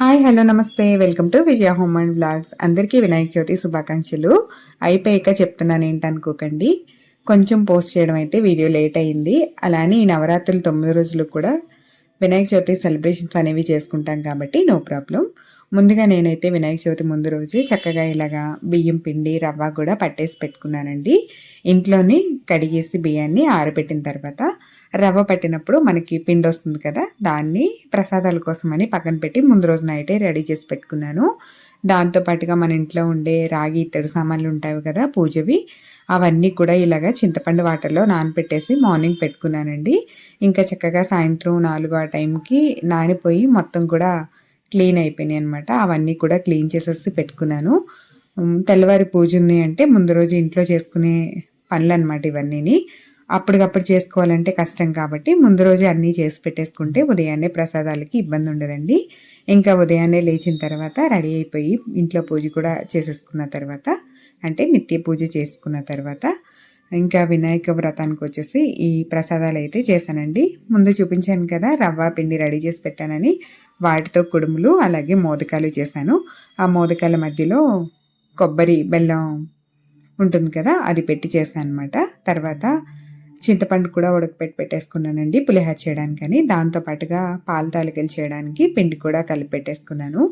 Hi hello నమస్తే. Welcome to Vijaya home and blogs అందరికీ వినాయక చవితి శుభాకాంక్షలు. అయిపోయాక చెప్తున్నాను ఏంటనుకోకండి కొంచెం పోస్ట్ చేయడం అయితే వీడియో లేట్ అయింది. అలానే ఈ నవరాత్రులు తొమ్మిది రోజులు కూడా వినాయక చవితి సెలబ్రేషన్స్ అనేవి చేసుకుంటాం కాబట్టి నో ప్రాబ్లం. ముందుగా నేనైతే వినాయక చవితి ముందు రోజు చక్కగా ఇలాగా బియ్యం పిండి రవ్వ కూడా పట్టేసి పెట్టుకున్నానండి. ఇంట్లోని కడిగేసి బియ్యాన్ని ఆరబెట్టిన తర్వాత రవ్వ పట్టినప్పుడు మనకి పిండి వస్తుంది కదా దాన్ని ప్రసాదాల కోసమని పక్కన పెట్టి ముందు రోజు నైటే రెడీ చేసి పెట్టుకున్నాను. దాంతో పాటుగా మన ఇంట్లో ఉండే రాగి ఇత్తడి సామాన్లు ఉంటాయి కదా పూజవి అవన్నీ కూడా ఇలాగా చింతపండు వాటర్లో నానపెట్టేసి మార్నింగ్ పెట్టుకున్నానండి. ఇంకా చక్కగా సాయంత్రం నాలుగు ఆ టైంకి నానిపోయి మొత్తం కూడా క్లీన్ అయిపోయినాయి అనమాట అవన్నీ కూడా క్లీన్ చేసేసి పెట్టుకున్నాను. తెల్లవారి పూజ ఉంది అంటే ముందు రోజు ఇంట్లో చేసుకునే పనులు అనమాట ఇవన్నీని. అప్పటికప్పుడు చేసుకోవాలంటే కష్టం కాబట్టి ముందు రోజు అన్నీ చేసి పెట్టేసుకుంటే ఉదయాన్నే ప్రసాదాలకి ఇబ్బంది ఉండదండి. ఇంకా ఉదయాన్నే లేచిన తర్వాత రెడీ అయిపోయి ఇంట్లో పూజ కూడా చేసేసుకున్న తర్వాత అంటే నిత్య పూజ చేసుకున్న తర్వాత ఇంకా వినాయక వ్రతానికి వచ్చేసి ఈ ప్రసాదాలు అయితే చేశానండి. ముందు చూపించాను కదా రవ్వ పిండి రెడీ చేసి పెట్టానని. వాటితో కుడుములు అలాగే మోదకాలు చేశాను. ఆ మోదకాల మధ్యలో కొబ్బరి బెల్లం ఉంటుంది కదా అది పెట్టి చేశాను అనమాట తర్వాత చింతపండు కూడా ఉడకపెట్టి పెట్టేసుకున్నానండి పులిహోర చేయడానికని. దాంతో పాటుగా పాల తాలికలు చేయడానికి పిండి కూడా కలిపి పెట్టేసుకున్నాను.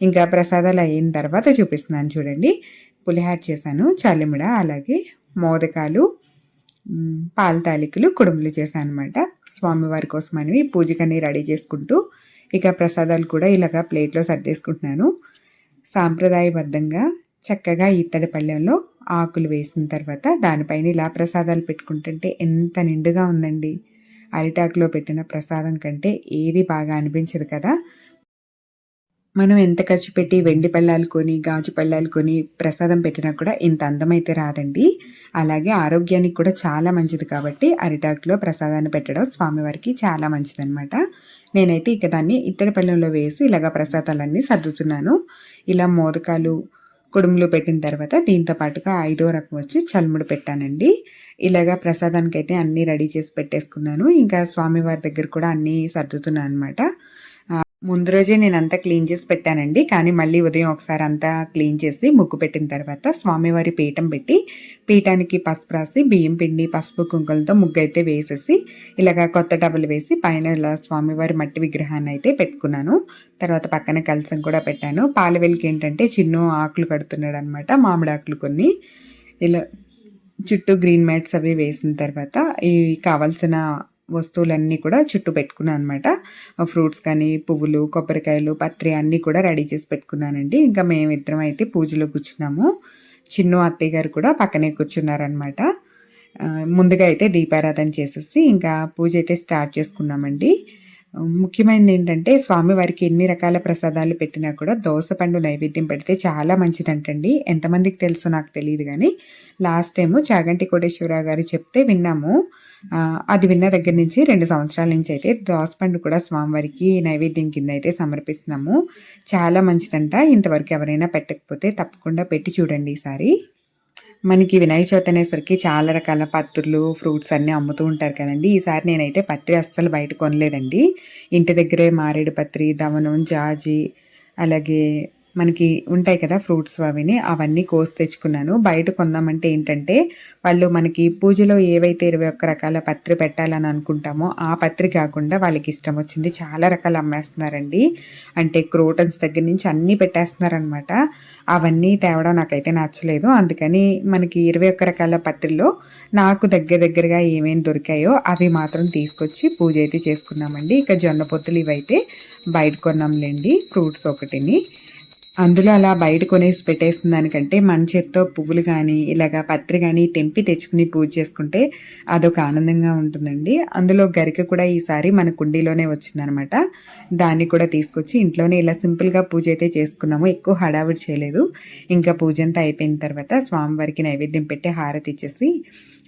ఇంకా ప్రసాదాలు అయిన తర్వాత చూపిస్తున్నాను చూడండి. పులిహోర చేశాను చలిమిడ అలాగే మోదకాలు పాల తాలికలు కుడుములు చేశాను అనమాట స్వామివారి కోసం అని పూజకని రెడీ చేసుకుంటూ ఇక ప్రసాదాలు కూడా ఇలాగా ప్లేట్లో సర్దేసుకుంటున్నాను. సాంప్రదాయబద్ధంగా చక్కగా ఇత్తడి పళ్ళెంలో ఆకులు వేసిన తర్వాత దానిపైన ఇలా ప్రసాదాలు పెట్టుకుంటుంటే ఎంత నిండుగా ఉందండి. అరిటాకులో పెట్టిన ప్రసాదం కంటే ఏది బాగా అనిపించదు కదా. మనం ఎంత ఖర్చు పెట్టి వెండి పళ్ళాలు కొని గాజు పళ్ళాలు కొని ప్రసాదం పెట్టినా కూడా ఇంత అందమైతే రాదండి. అలాగే ఆరోగ్యానికి కూడా చాలా మంచిది కాబట్టి అరిటాకులో ప్రసాదాన్ని పెట్టడం స్వామివారికి చాలా మంచిదనమాట నేనైతే ఇక దాన్ని ఇత్తడి పళ్ళెంలో వేసి ఇలాగ ప్రసాదాలన్నీ సర్దుతున్నాను. ఇలా మోదకాలు కుడుములు పెట్టిన తర్వాత దీంతో పాటుగా ఐదో రకం వచ్చి చల్ముడు పెట్టానండి. ఇలాగా ప్రసాదానికి అయితే అన్నీ రెడీ చేసి పెట్టేసుకున్నాను. ఇంకా స్వామివారి దగ్గర కూడా అన్నీ సర్దుతున్నాను అనమాట ముందు రోజే నేను అంతా క్లీన్ చేసి పెట్టానండి. కానీ మళ్ళీ ఉదయం ఒకసారి అంతా క్లీన్ చేసి ముగ్గు పెట్టిన తర్వాత స్వామివారి పీఠం పెట్టి పీఠానికి పసుపు రాసి బియ్యం పిండి పసుపు కుంకులతో ముగ్గు అయితే వేసేసి ఇలాగ కొత్త డబ్బులు వేసి పైన ఇలా స్వామివారి మట్టి విగ్రహాన్ని అయితే పెట్టుకున్నాను. తర్వాత పక్కన కలసం కూడా పెట్టాను. పాల వెలికి ఏంటంటే చిన్న ఆకులు కడుతున్నాడు అనమాట మామిడి ఆకులు కొన్ని. ఇలా చుట్టూ గ్రీన్ మ్యాట్స్ అవి వేసిన తర్వాత ఈ కావాల్సిన వస్తువులన్నీ కూడా చుట్టూ పెట్టుకున్నాను అనమాట ఫ్రూట్స్ కానీ పువ్వులు కొబ్బరికాయలు పత్రి అన్నీ కూడా రెడీ చేసి పెట్టుకున్నానండి. ఇంకా మేమిద్దరం అయితే పూజలో కూర్చున్నాము. చిన్ను అత్తయ్య గారు కూడా పక్కనే కూర్చున్నారనమాట ముందుగా అయితే దీపారాధన చేసేసి ఇంకా పూజ అయితే స్టార్ట్ చేసుకున్నామండి. ముఖ్యమైనది ఏంటంటే స్వామివారికి ఎన్ని రకాల ప్రసాదాలు పెట్టినా కూడా దోసపండు నైవేద్యం పెడితే చాలా మంచిదంటండి. ఎంతమందికి తెలుసో నాకు తెలియదు కానీ లాస్ట్ టైం చాగంటి కోటేశ్వరరావు గారు చెప్తే విన్నాము. అది విన్న దగ్గర నుంచి రెండు సంవత్సరాల నుంచి అయితే దోసపండు కూడా స్వామివారికి నైవేద్యం కింద అయితే సమర్పిస్తున్నాము. చాలా మంచిదంట. ఇంతవరకు ఎవరైనా పెట్టకపోతే తప్పకుండా పెట్టి చూడండి ఈసారి. మనకి వినాయక చవితి అనేసరికి చాలా రకాల పత్రులు ఫ్రూట్స్ అన్నీ అమ్ముతూ ఉంటారు కదండి. ఈసారి నేనైతే పత్రి అస్సలు బయట కొనలేదండి. ఇంటి దగ్గరే మారేడు పత్రి దవనం జాజి అలాగే మనకి ఉంటాయి కదా ఫ్రూట్స్ అవిని అవన్నీ కోసి తెచ్చుకున్నాను. బయట కొందామంటే ఏంటంటే వాళ్ళు మనకి పూజలో ఏవైతే ఇరవై ఒక్క రకాల పత్రి పెట్టాలని అనుకుంటామో ఆ పత్రి కాకుండా వాళ్ళకి ఇష్టం వచ్చింది చాలా రకాలు అమ్మేస్తున్నారండి. అంటే క్రోటన్స్ దగ్గర నుంచి అన్నీ పెట్టేస్తున్నారనమాట. అవన్నీ తేవడం నాకైతే నచ్చలేదు. అందుకని మనకి ఇరవై ఒక్క రకాల పత్రిలో నాకు దగ్గర దగ్గరగా ఏమేమి దొరికాయో అవి మాత్రం తీసుకొచ్చి పూజ అయితే చేసుకున్నామండి. ఇక జొన్న పొత్తులు ఇవైతే బయట కొన్నాంలేండి ఫ్రూట్స్ ఒకటిని. అందులో అలా బయట కొనేసి పెట్టేసిన దానికంటే మన చేత్తో పువ్వులు కానీ ఇలాగా పత్రి కానీ తెంపి తెచ్చుకుని పూజ చేసుకుంటే అదొక ఆనందంగా ఉంటుందండి. అందులో గరిక కూడా ఈసారి మన కుండీలోనే వచ్చిందనమాట. దాన్ని కూడా తీసుకొచ్చి ఇంట్లోనే ఇలా సింపుల్గా పూజ అయితే చేసుకున్నాము. ఎక్కువ హడావిడి చేయలేదు. ఇంకా పూజ అంతా అయిపోయిన తర్వాత స్వామివారికి నైవేద్యం పెట్టి హారతి ఇచ్చేసి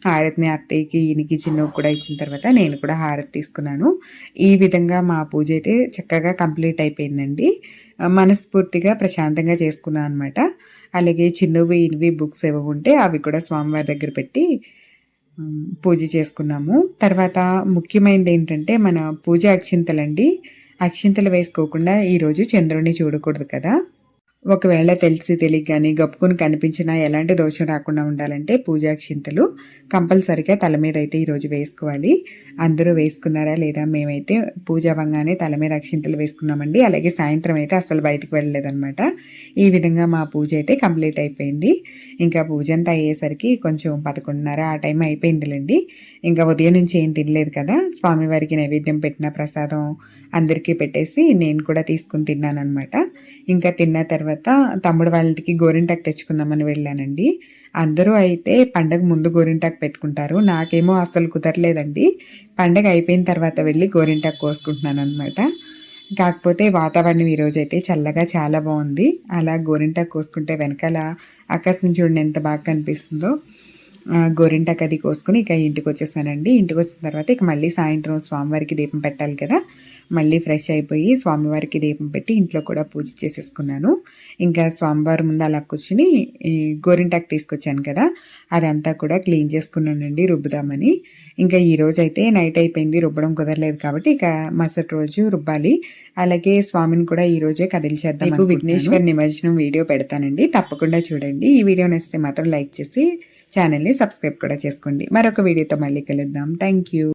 హారతిని అత్తయ్యకి ఈయనకి చిన్నకు కూడా ఇచ్చిన తర్వాత నేను కూడా హారతి తీసుకున్నాను. ఈ విధంగా మా పూజ అయితే చక్కగా కంప్లీట్ అయిపోయిందండి. మనస్ఫూర్తిగా ప్రశాంతంగా చేసుకున్నాను అనమాట అలాగే చిన్నవి ఇనివి బుక్స్ ఏవో ఉంటే అవి కూడా స్వామివారి దగ్గర పెట్టి పూజ చేసుకున్నాము. తర్వాత ముఖ్యమైనది ఏంటంటే మన పూజ అక్షింతలండి. అక్షింతలు వేసుకోకుండా ఈరోజు చంద్రుడిని చూడకూడదు కదా. ఒకవేళ తెలిసి తెలియక కానీ గప్పుకుని కనిపించినా ఎలాంటి దోషం రాకుండా ఉండాలంటే పూజాక్షింతలు కంపల్సరిగా తల మీద అయితే ఈరోజు వేసుకోవాలి. అందరూ వేసుకున్నారా లేదా మేమైతే పూజ అవ్వగానే తల మీద అక్షింతలు వేసుకున్నామండి. అలాగే సాయంత్రం అయితే అసలు బయటకు వెళ్ళలేదన్నమాట. ఈ విధంగా మా పూజ అయితే కంప్లీట్ అయిపోయింది. ఇంకా పూజ అంతా అయ్యేసరికి కొంచెం పదకొండున్నర ఆ టైం అయిపోయిందిలేండి. ఇంకా ఉదయం నుంచి ఏం తినలేదు కదా. స్వామివారికి నైవేద్యం పెట్టిన ప్రసాదం అందరికీ పెట్టేసి నేను కూడా తీసుకుని తిన్నాను అనమాట ఇంకా తిన్న తర్వాత తర్వాత తమ్ముడు వాళ్ళ ఇంటికి గోరింటాకు తెచ్చుకుందామని వెళ్ళానండి. అందరూ అయితే పండగ ముందు గోరింటాకు పెట్టుకుంటారు. నాకేమో అసలు కుదరలేదండి. పండగ అయిపోయిన తర్వాత వెళ్ళి గోరింటాకు కోసుకుంటున్నాను అనమాట కాకపోతే వాతావరణం ఈరోజు అయితే చల్లగా చాలా బాగుంది. అలా గోరింటాకు కోసుకుంటే వెనకాల ఆకాశం చూడండి ఎంత బాగా కనిపిస్తుందో. గోరింటాకు అది కోసుకుని ఇక ఇంటికి వచ్చేసానండి. ఇంటికి వచ్చిన తర్వాత ఇక మళ్ళీ సాయంత్రం స్వామివారికి దీపం పెట్టాలి కదా. మళ్ళీ ఫ్రెష్ అయిపోయి స్వామివారికి దీపం పెట్టి ఇంట్లో కూడా పూజ చేసేసుకున్నాను. ఇంకా స్వామివారి ముందు అలా కూర్చుని గోరింటాకు తీసుకొచ్చాను కదా అదంతా కూడా క్లీన్ చేసుకున్నానండి రుబ్బుదామని. ఇంకా ఈ రోజు అయితే నైట్ అయిపోయింది రుబ్బడం కుదరలేదు కాబట్టి ఇక మరుసటి రోజు రుబ్బాలి. అలాగే స్వామిని కూడా ఈ రోజే కదిలిచేద్దాం రేపు విఘ్నేశ్వర్ నిమజ్జనం వీడియో పెడతానండి తప్పకుండా చూడండి. ఈ వీడియో నచ్చితే మాత్రం లైక్ చేసి ఛానల్ని సబ్స్క్రైబ్ కూడా చేసుకోండి. మరొక వీడియోతో మళ్ళీ కలుద్దాం. Thank you.